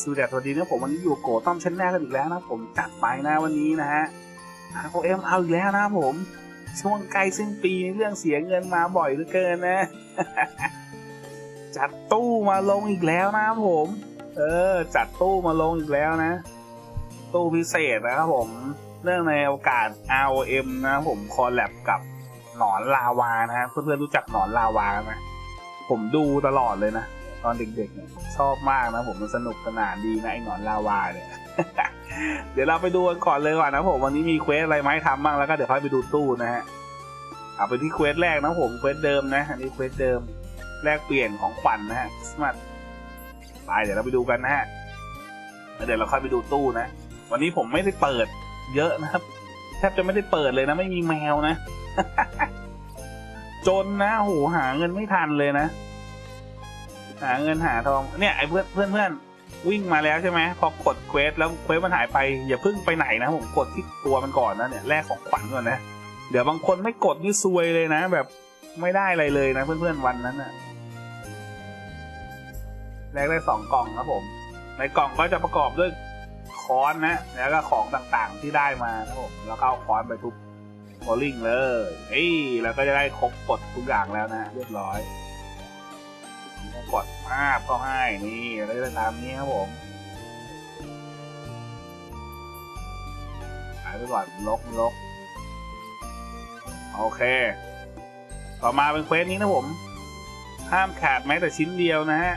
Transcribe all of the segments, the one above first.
สวัสดีสวัสดีนะผมวันนี้อยู่โกต้อมชั้นแรกกันอีกแล้วนะผมจัดไปนะวันนี้นะฮะโอเอ็มเอาอีกแล้วนะผมช่วงใกล้สิ้นปีเรื่องเสียเงินมาบ่อยเหลือเกินนะ จัดตู้มาลงอีกแล้วนะผม เออ จัดตู้มาลงอีกแล้วนะ ตู้พิเศษนะครับผม เรื่องในโอกาส ROM นะผมคอลแลบกับหนอนลาวานะฮะเพื่อนๆรู้จักหนอนลาวาไหมผมดูตลอดเลยนะ อนเด็กๆเนี่ยชอบมากนะผมมันสนุกสนานดีนะไอ้หนอนลาวาเนี่ยเดี๋ยวเราไปดูกันก่อนเลยก่อนนะผมวันนี้มีเควสอะไรมาให้ทำบ้างแล้วก็เดี๋ยวค่อยไปดูตู้นะฮะเอาไปที่เควสแรกนะผมเควสเดิมนะ อันนี้เควสเดิมแลกเปลี่ยนของขวัญนะฮะสมัตไปเดี๋ยวเราไปดูกันนะฮะเดี๋ยวเราค่อยไปดูตู้นะ วันนี้ผมไม่ได้เปิด เยอะนะครับแทบจะไม่ได้เปิดเลยนะ ไม่มีแมวนะ จนนะโหหาเงินไม่ทันเลยนะ หาเงินหาทองเนี่ยไอ้เพื่อนเพื่อนเพื่อนวิ่งมาแล้วใช่ไหมพอกดเควสแล้วเควสมันหายไปอย่าเพิ่งไปไหนนะผมกดที่ตัวมันก่อนนะเนี่ยแลกของขวัญก่อนนะเดี๋ยวบางคนไม่กดนี่ซวยเลยนะ แบบไม่ได้อะไรเลยนะ เพื่อนๆวันนั้นนะแลกได้สองกล่องครับผม ในกล่องก็จะประกอบด้วยค้อนนะ แล้วก็ของต่างๆที่ได้มาครับผมแล้วก็เอาค้อนไปทุบโบลิ่งเลยเฮ้ยแล้วก็จะได้ครบกดทุกอย่างแล้วนะเรียบร้อย กดภาพก็ให้นี่แล้วจะตามนี้ครับผมหายไปก่อนลกลกโอเค ต่อมาเป็นเควสนี้นะผม ห้ามขาดแม้แต่ชิ้นเดียวนะฮะ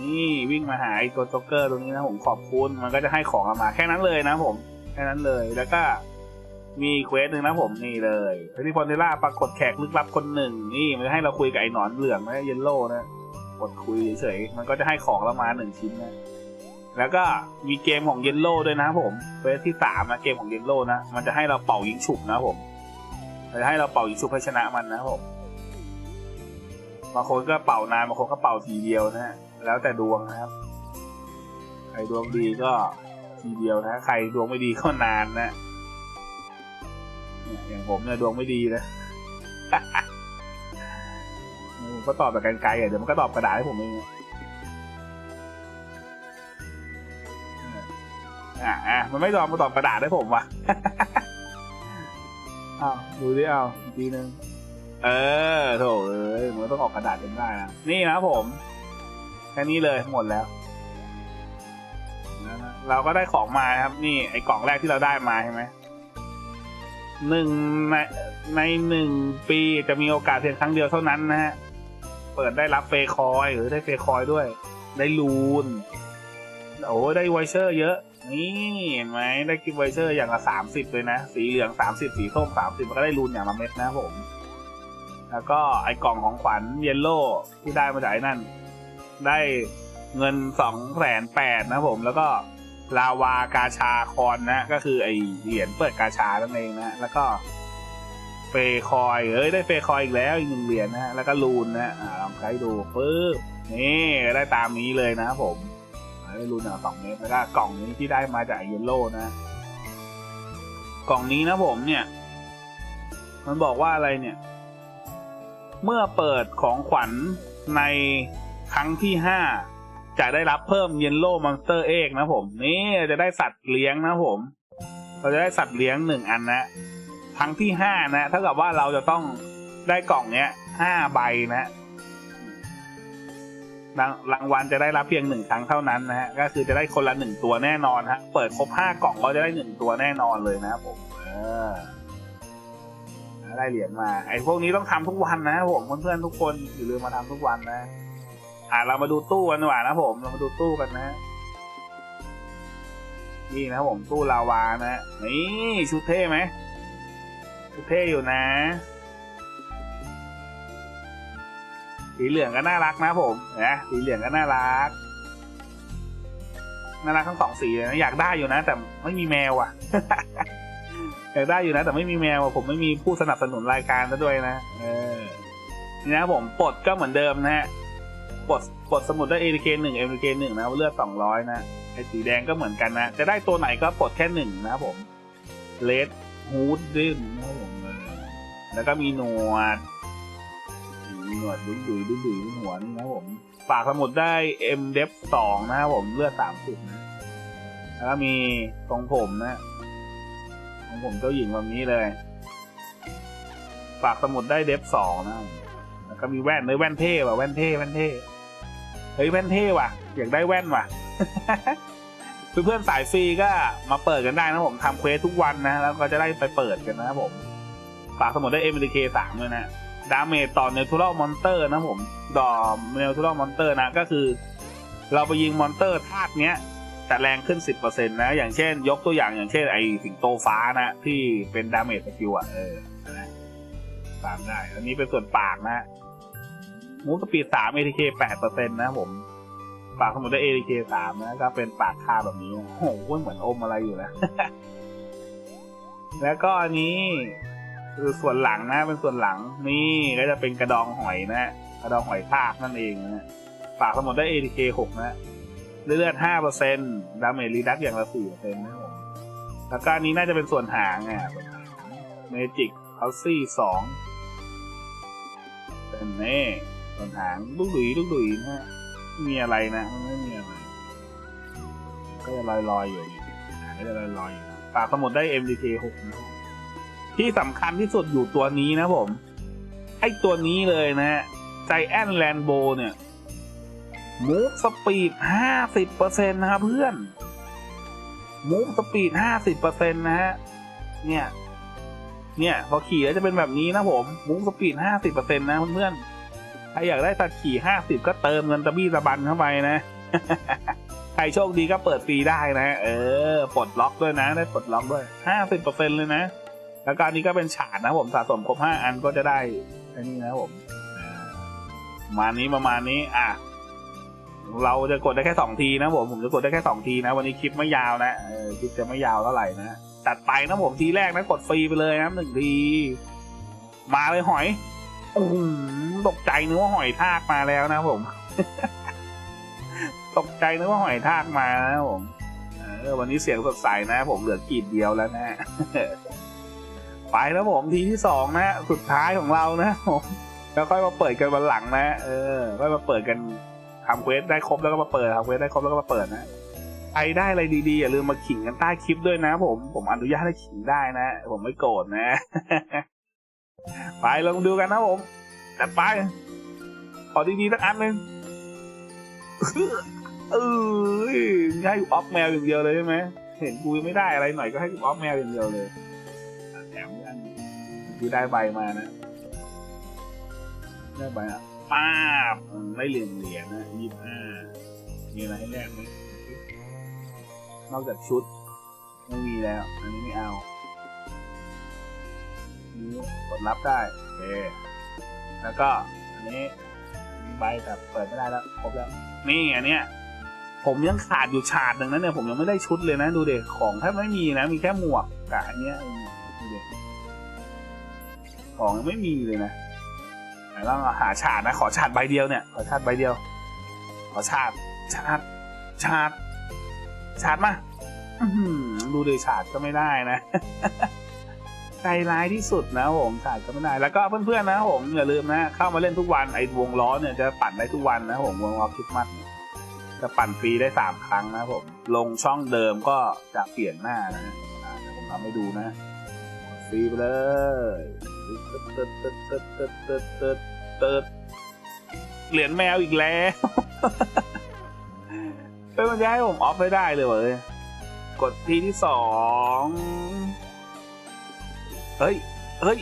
นี่วิ่งมาหาไอ้ตัวจ็อกเกอร์ตรงนี้นะผมขอบคุณมันก็จะให้ของมาแค่นั้นเลยนะผม แค่นั้นเลยแล้วก็มีเควสหนึ่งนะผมนี่เลยเพนิพอนเทล่าปรากฏแขกลึกลับคนหนึ่ง นี่มันให้เราคุยกับไอ้หนอนเหลืองนะเยลโล่นะ กดคุยเฉยๆมันก็จะให้ของเรามาหนึ่งชิ้นนะแล้วก็มีเกมของเยลโล่ด้วยนะผมเฟสที่สามนะเกมของเยลโล่นะมันจะให้เราเป่ายิงฉุบนะผมมันจะให้เราเป่ายิงฉุบให้ชนะมันนะผมบางคนก็เป่านานบางคนก็เป่าทีเดียวนะฮะแล้วแต่ดวงนะครับ ใครดวงดีก็ทีเดียวนะใครดวงไม่ดีก็นานนะอย่างผมเนี่ยดวงไม่ดีนะ ก็ตอบแบบไกลๆอะเดี๋ยวมันก็ตอบกระดาษให้ผมเองอะอะมันไม่ตอบมาตอบกระดาษให้ผมว่ะอ้าวดูดิเอาทีนึงเออโถเอ้ยมันต้องออกกระดาษจนได้นะนี่นะผมแค่นี้เลยหมดแล้วเราก็ได้ของมาครับ นี่ไอ้กล่องแรกที่เราได้มาใช่ไหมหนึ่งในในหนึ่งปีจะมีโอกาสเพียงครั้งเดียวเท่านั้นนะฮะ เปิดได้รับเฟคอยหรือได้เฟคอยด้วย ได้ลูนโอ้ได้ไวเชอร์เยอะ นี่เห็นไหมได้กิฟไวเชอร์อย่างละสามสิบเลยนะ สีเหลืองสามสิบสีส้มสามสิบมันก็ได้ลูนอย่างละเม็ดนะผม แล้วก็ไอ้กล่องของขวัญเยลโล่ที่ได้มาจากไอ้นั่น ได้เงินสองแสนแปดนะผม แล้วก็ลาวากาชาคอนนะ ก็คือไอเหรียญเปิดกาชานั่นเองนะ แล้วก็ เฟคอยเอ้ยได้เฟคอยอีกแล้วอีกหนึ่งเหรียญนะฮะแล้วก็ลูนนะอ่าลองใช้ดูปึ๊บนี่ได้ตามนี้เลยนะครับผมได้ลูนอะสองเมตรแล้วก็กล่องนี้ที่ได้มาจากเยลโล่นะ กล่องนี้นะผมเนี่ย มันบอกว่าอะไรเนี่ย เมื่อเปิดของขวัญในครั้งที่ห้าจะได้รับเพิ่มเยลโล่มอนสเตอร์เอกนะผม นี่จะได้สัตว์เลี้ยงนะผม เราจะได้สัตว์เลี้ยงหนึ่งอันนะ ครั้งที่ห้านะเท่ากับว่าเราจะต้องได้กล่องเนี้ยห้าใบนะรางรางวัลจะได้รับเพียงหนึ่งครั้งเท่านั้นนะฮะก็คือจะได้คนละหนึ่งตัวแน่นอนฮะเปิดครบห้ากล่องก็จะได้หนึ่งตัวแน่นอนเลยนะครับผมเออได้เหรียญมา ไอ้พวกนี้ต้องทำทุกวันนะผมเพื่อนๆทุกคนอย่าลืมมาทำทุกวันนะ อ่าเรามาดูตู้กันดีกว่านะผมเรามาดูตู้กันนะ นี่นะผมตู้ลาวานะนี่ชุดเท่ไหม เท่อยู่นะ สีเหลืองก็น่ารักนะผมนะสีเหลืองก็น่ารักน่ารักทั้งสองสีเลยนะอยากได้อยู่นะ แต่ไม่มีแมวอะ อยากได้อยู่นะ แต่ไม่มีแมวอะผมไม่มีผู้สนับสนุนรายการซะด้วยนะเออนี่นะผมปลดก็เหมือนเดิมนะฮะปลดปลดสมุดได้ ATK หนึ่ง ATK หนึ่งนะเลือดสองร้อยนะไอ้สีแดงก็เหมือนกันนะ จะได้ตัวไหนก็ปลดแค่หนึ่งนะครับผมเลดฮูดดิ้นนะครับผม แล้วก็มีหนวดมีหนวดดุยดุยดุยดุยหัวนี่นะผมฝากสมุดได้ M d e f สองนะครับผมเลือดสามสิบนะแล้วก็มีทรงผมนะของผมเจ้าหญิงแบบนี้เลย ฝากสมุดได้เดฟสองนะแล้วก็มีแว่นเลยแว่นเท่ว่ะแว่นเท่แว่นเท่เฮ้ยแว่นเท่ว่ะอยากได้แว่นว่ะเพื่อนๆสายฟรีก็มาเปิดกันได้นะผมทำเควสทุกวันนะแล้วก็จะได้ไปเปิดกันนะครับผม ฝากสมุดได้ MDK สามด้วยนะดาเมจต่อ Natural Monster นะผมดอ Natural Monster นะก็คือ เราไปยิงมอนเตอร์ธาตุเนี้ยจะแรงขึ้น 10%นะ อย่างเช่น ยกตัวอย่างอย่างเช่นไอสิงโตฟ้านะ ที่เป็นดาเมจสกิลอะเออนะตามได้อันนี้เป็นส่วนปากนะมูสปีดสาม ATK 8%นต์นะผม ปากสมุดได้ ATK สามนะก็เป็นปากคาแบบนี้โอ้โหเหมือนอมอะไรอยู่นะ แล้วก็อันนี้ คือส่วนหลังนะเป็นส่วนหลังนี่ก็จะเป็นกระดองหอยนะกระดองหอยทากนั่นเองนะฝากสมุดได้ ATK 6นะเลือด5%ดาเมจรีดักอย่างละ4%นะครับผมแล้วก็อันนี้น่าจะเป็นส่วนหางอะเมจิกเขาซี่สองเป็นเน่ส่วนหางลูกดุยลูกดุยนะฮะมีอะไรนะไม่มีอะไรก็จะลอยๆอยู่นี่ก็จะลอยๆอยู่นะฝากสมุดได้ MDK 6นะ ที่สำคัญที่สุดอยู่ตัวนี้นะผม ไอตัวนี้เลยนะฮะใจแอนแลนโบเนี่ยมูฟสปีดห้าสิบเปอร์เซ็นนะครับเพื่อนมูฟสปีดห้าสิบเปอร์เซ็นนะฮะ เนี่ย เนี่ย พอขี่แล้วจะเป็นแบบนี้นะผมมูฟสปีดห้าสิบเปอร์เซ็นนะเพื่อนๆใครอยากได้สัตว์ขี่ห้าสิบก็เติมเงินตะบี้ตะบันเข้าไปนะ ใครโชคดีก็เปิดฟรีได้นะ เออ ปลดล็อกด้วยนะ ได้ปลดล็อกด้วยห้าสิบเปอร์เซ็นเลยนะ แล้วก็อันนี้ก็เป็นฉาดนะผมสะสมครบห้าอันก็จะได้อันนี้นะผมอ่าประมาณนี้ประมาณนี้ อะ เราจะกดได้แค่สองทีนะผมผมจะกดได้แค่สองทีนะ วันนี้คลิปไม่ยาวนะคลิปจะไม่ยาวเท่าไหร่นะตัดไปนะผมทีแรกนะกดฟรีไปเลยนะหนึ่งทีมาเลยหอยอตกใจนึกว่าหอยทากมาแล้วนะผม ตกใจนึกว่าหอยทากมานะผมเออวันนี้เสียงสดใสนะ ผมเหลือกีดเดียวแล้วนะ ไปแล้วผมทีที่สองนะสุดท้ายของเรานะผมแล้วค่อยมาเปิดกันวันหลังนะ เออค่อยมาเปิดกันทำเควสได้ครบแล้วก็มาเปิดทำเควสได้ครบแล้วก็มาเปิดนะใครได้อะไรดีๆอย่าลืมมาขิงกันใต้คลิปด้วยนะ ผมผมอนุญาตให้ขิงได้นะ ผมไม่โกรธนะ ไปลองดูกันนะผมจัดไปขอดีๆสักอันหนึ่งเออให้ออฟแมวอย่างเดียวเลยใช่ไหมเห็นกูยังไม่ได้อะไรหน่อยก็ให้ออฟแมวอย่างเดียวเลย ที่ได้ใบมานะ ได้ใบอะป้าบได้เหรียญเหรียญนะยี่ห้ามีอะไรให้แลกไหมนอกจากชุดไม่มีแล้ว อันนี้ไม่เอานี้กดรับได้โอเคแล้วก็ อันนี้ใบแต่เปิดไม่ได้แล้วครบแล้วนี่อันเนี้ยผมยังขาดอยู่ฉาดหนึ่งนะเนี่ยผมยังไม่ได้ชุดเลยนะ ดูเด็กของแทบไม่มีนะ มีแค่หมวกกับอันเนี้ยดูเด็ก ของยังไม่มีเลยนะไหนลองหาฉาดนะ ขอฉาดใบเดียวเนี่ย ขอฉาดใบเดียว ขอฉาดฉาดฉาดฉาดมาดูเด็ฉาดก็ไม่ได้นะ ใจร้ายที่สุดนะผมฉาดก็ไม่ได้ แล้วก็เพื่อนๆนะผมอย่าลืมนะ เข้ามาเล่นทุกวันไอ้วงล้อเนี่ยจะปั่นได้ทุกวันนะผมวงล้อคริสต์มาสจะปั่นฟรีได้สามครั้งนะผม ลงช่องเดิมก็จะเปลี่ยนหน้านะฮะอ่าเดี๋ยวผมทำให้ดูนะ ฟรีไปเลย เหรียญแมวอีกแล้วเฮ้ยมันจะให้ผมออฟไม่ได้เลยเว้ยกดทีที่สองเฮ้ย เฮ้ย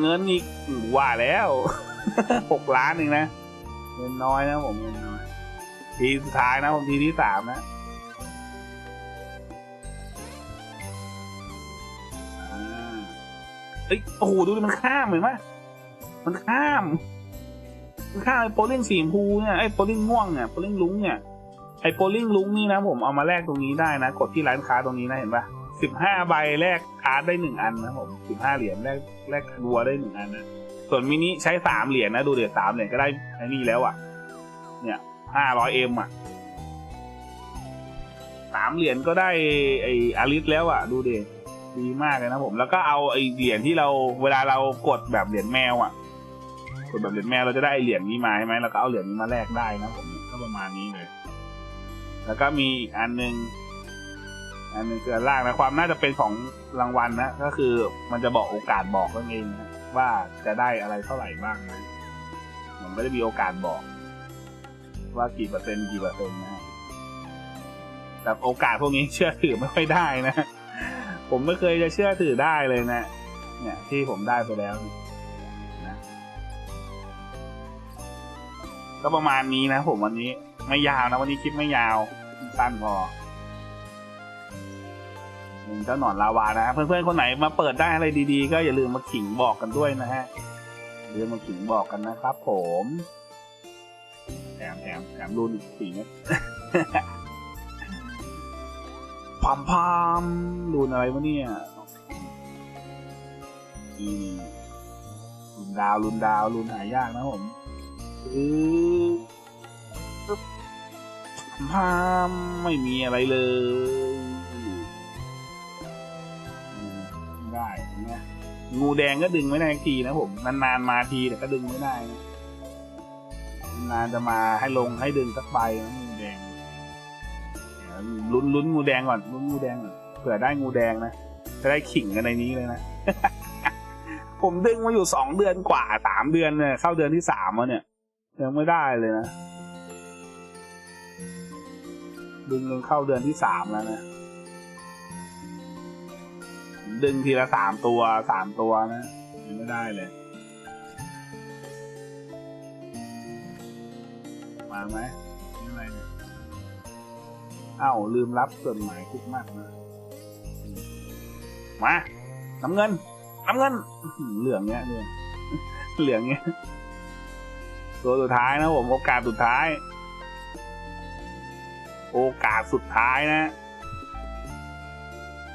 เงินอีกว่าแล้วหกล้านหนึ่งนะ เงินน้อยนะผมเงินน้อย ทีสุดท้ายนะผมทีที่สามนะ เอ้ยโอ้โหดูดิมันข้ามเห็นไหมมันข้าม มันข้ามไอ้โปลิงสีชมพูเนี่ยไอ้โปลิงม่วงเนี่ยโปลิงลุงเนี่ยไอ้โปลิงลุงนี่นะผมเอามาแลกตรงนี้ได้นะ กดที่ร้านค้าตรงนี้นะเห็นปะสิบห้าใบแลกการ์ดได้หนึ่งอันนะผมสิบห้าเหรียญแลกแลกวัวได้หนึ่งอันนะส่วนมินิใช้สามเหรียญนะดูเดี๋ยวสามเหรียญก็ได้ไอ้นี่แล้วอะ เนี่ยห้าร้อยเอ็มอะสามเหรียญก็ได้ไออาริสแล้วอะ ดูเด ดีมากเลยนะผม แล้วก็เอาไอเหรียญที่เราเวลาเรากดแบบเหรียญแมวอะ กดแบบเหรียญแมวเราจะได้เหรียญนี้มาใช่ไหมแล้วก็เอาเหรียญนี้มาแลกได้นะผมก็ประมาณนี้เลย แล้วก็มีอีกอันหนึ่งอันหนึงคืออันล่างนะความน่าจะเป็นของรางวัลนะก็คือมันจะบอกโอกาสบอกนั่นเองนะว่าจะได้อะไรเท่าไหร่บ้างนะมันไม่ได้มีโอกาสบอก ว่ากี่เปอร์เซ็นต์กี่เปอร์เซ็นต์นะแต่โอกาสพวกนี้เชื่อถือไม่ค่อยได้นะ ผมไม่เคยจะเชื่อถือได้เลยนะ เนี่ยที่ผมได้ไปแล้วนะก็ประมาณนี้นะผมวันนี้ไม่ยาวนะวันนี้คลิปไม่ยาวสั้นพอหนึ่งเจ้าหนอนลาวานะฮะเพื่อนๆคนไหนมาเปิดได้อะไรดีๆ ก็อย่าลืมมาขิงบอกกันด้วยนะฮะอย่าลืมมาขิงบอกกันนะครับ ผมแถมแถมแถมรุ่นอีกสี่เม็ด พามพามรุนอะไรวะเนี่ยอืมรุนดาวรุนดาวรุนหายากนะผมอือพามไม่มีอะไรเลยได้งูแดงก็ดึงไม่ได้ทีนะผม นานๆมาทีแต่ก็ดึงไม่ได้นานจะมาให้ลงให้ดึงสักใบนะ ลุ้นลุ้นงูแดงก่อนลุ้นงูแดงก่อนเผื่อได้งูแดงนะจะได้ขิงกันในนี้เลยนะ ผมดึงมาอยู่สองเดือนกว่าสามเดือนเนี่ยเข้าเดือนที่สามแล้วเนี่ย ยังไม่ได้เลยนะดึงจนเข้าเดือนที่สามแล้วนะดึงทีละสามตัวสามตัวนะยังไม่ได้เลย มาไหม อ้าวลืมรับส่วนหมายคุกมากนะมาน้ำเงินน้ำเงิน เหลืองเนี้ยเหลืองเหลืองเนี้ยตัวสุดท้ายนะผมโอกาสสุดท้าย โอกาสสุดท้ายนะ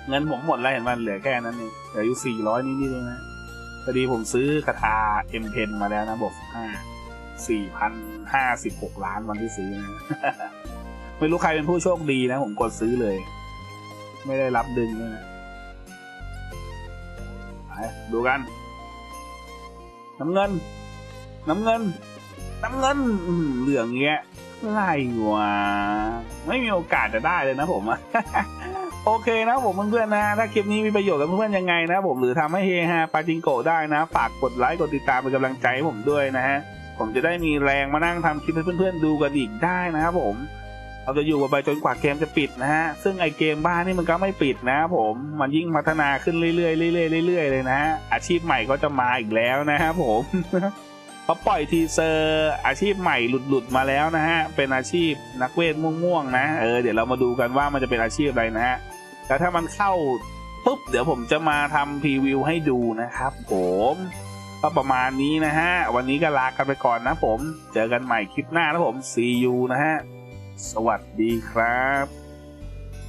เงินผมหมดแล้วเห็นมันเหลือแค่นั้นเองเหลืออยู่สี่ร้อยนิดๆเองนะพอดีผมซื้อคาถาเอ็มเพนมาแล้วนะบอกห้าสี่พันห้าสิบหกล้านวันที่ซื้อนะ ไม่รู้ใครเป็นผู้โชคดีนะ ผมกดซื้อเลย ไม่ได้รับดึงด้วยนะไปดูกัน น้ำเงิน น้ำเงิน น้ำเงินเหลืองเงี้ยไรวะไม่มีโอกาสจะได้เลยนะผมอะโอเคนะผมเพื่อนๆนะ ถ้าคลิปนี้มีประโยชน์กับเพื่อนๆยังไงนะผมหรือทำให้เฮฮาปาจิงโกได้นะ ฝากกดไลค์กดติดตามเป็นกำลังใจให้ผมด้วยนะฮะ ผมจะได้มีแรงมานั่งทำคลิปให้เพื่อนๆดูกันอีกได้นะครับผม เราจะอยู่กันไปจนกว่าเกมจะปิดนะฮะ ซึ่งไอเกมบ้านนี่มันก็ไม่ปิดนะผม มันยิ่งพัฒนาขึ้นเรื่อยๆเรื่อยๆเรื่อยๆเลยนะฮะ อาชีพใหม่ก็จะมาอีกแล้วนะครับผมเขาปล่อยทีเซอร์อาชีพใหม่หลุดๆมาแล้วนะฮะ เป็นอาชีพนักเวทม่วงๆนะ เออเดี๋ยวเรามาดูกันว่ามันจะเป็นอาชีพอะไรนะฮะ แล้วถ้ามันเข้าปุ๊บเดี๋ยวผมจะมาทำพรีวิวให้ดูนะครับผมก็ประมาณนี้นะฮะ วันนี้ก็ลากันไปก่อนนะผม เจอกันใหม่คลิปหน้านะผม see you นะฮะ สวัสดีครับ